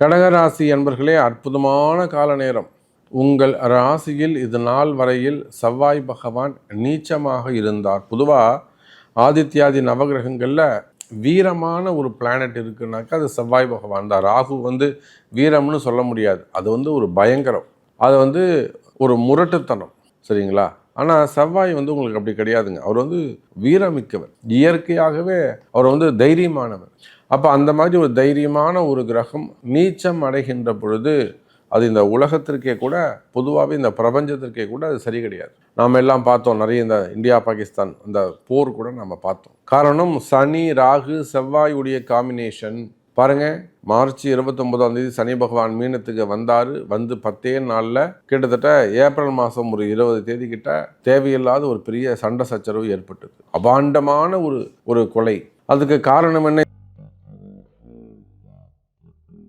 கடகராசி என்பர்களே அற்புதமான கால நேரம் உங்கள் ராசியில் இது நாள் வரையில் செவ்வாய் பகவான் நீச்சமாக இருந்தார். பொதுவாக ஆதித்யாதி நவகிரகங்களில் வீரமான ஒரு பிளானட் இருக்குனாக்கா அது செவ்வாய் பகவான் தான். ராகு வந்து வீரம்னு சொல்ல முடியாது. அது வந்து ஒரு பயங்கரம். அது வந்து ஒரு முரட்டுத்தனம். சரிங்களா? ஆனால் செவ்வாய் வந்து உங்களுக்கு அப்படி கிடையாதுங்க. அவர் வந்து வீரமிக்கவர். இயற்கையாகவே அவர் வந்து தைரியமானவர். அப்போ அந்த மாதிரி ஒரு தைரியமான ஒரு கிரகம் நீச்சம் அடைகின்ற பொழுது அது இந்த உலகத்திற்கே கூட பொதுவாகவே இந்த பிரபஞ்சத்திற்கே கூட அது சரி கிடையாது. நாம் எல்லாம் பார்த்தோம் நிறைய இந்த இந்தியா பாகிஸ்தான் இந்த போர் கூட நம்ம பார்த்தோம். காரணம் சனி ராகு செவ்வாயுடைய காம்பினேஷன் பாருங்க மார்ச் இருபத்தொன்பதாம் தேதி சனி பகவான் மீனத்துக்கு வந்தார். வந்து பத்தே நாளில் கிட்டத்தட்ட ஏப்ரல் மாதம் ஒரு இருபது தேதி கிட்ட தேவையில்லாத ஒரு பெரிய சண்டை சச்சரவு ஏற்பட்டது. அபாண்டமான ஒரு ஒரு கொலை. அதுக்கு காரணம் என்ன?